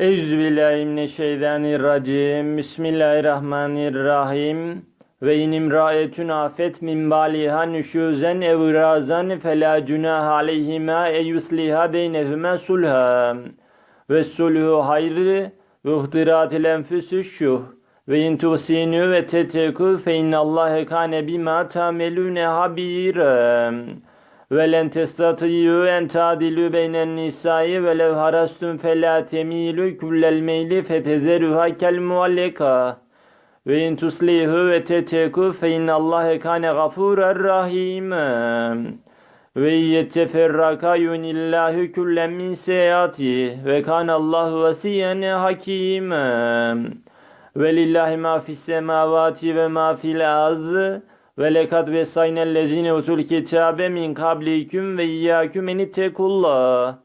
Euzubillahimineşşeytanirracim. Bismillahirrahmanirrahim. Ve in imraetun afet min baliha nüşüzen ev irazan fela cunah aleyhima e yusliha beynehuma sulha. Ve sulhu hayrı ve ihtiratil enfüsü şuh. Ve in tuhsinu ve teteku fe innallâhe kâne bima tamelûne habîrem. Ve len testatiyyu en tadilu beynen nisai ve lev harastum felâ temilu kullel meyli fetezeruha kel mualleka. Ve in tuslihu ve teteku fe innallâhe kâne gafûrer rahîm. Ve yetteferraka yunillahu kullen min seyati ve kânallahu vasiyen hakim. Ve lillahi ma fis ve ma fil arz. Ve lekad vesaynellezine utul kitabe min kablikum ve iyyâküm enittekullah.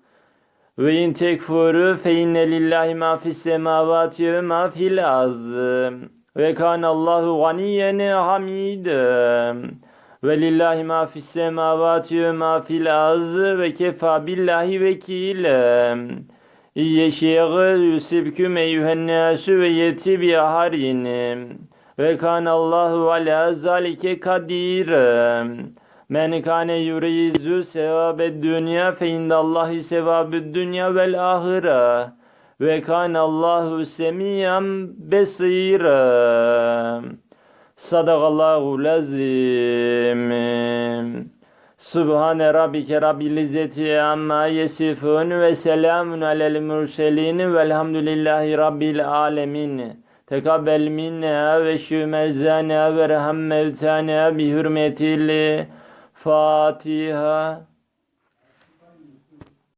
Ve in tekfuru fe inne lillahi ma fis semavati ve ma fil arz. Ve kanallahu ganiyen hamiden. Ve lillahi ma fis semavati ve ma fil arz ve kefa billahi vekilen. İyyeşeği yusibküm eyyühen nâsü ve yeti bi. Ve kanallahu ala zalike kadir. Men kâne yurizu sevabed dünya fe indallahi sevabed dünya vel ahire. Ve kanallahu semiyan besira. Sadakallahu lazim. Subhane rabbike rabbil izzeti amma yesifun ve selamun alel murselin velhamdülillahi rabbil alemin. Tekabbel minna ve şümezzana ve rehem mevtana bi hürmetil Fatiha.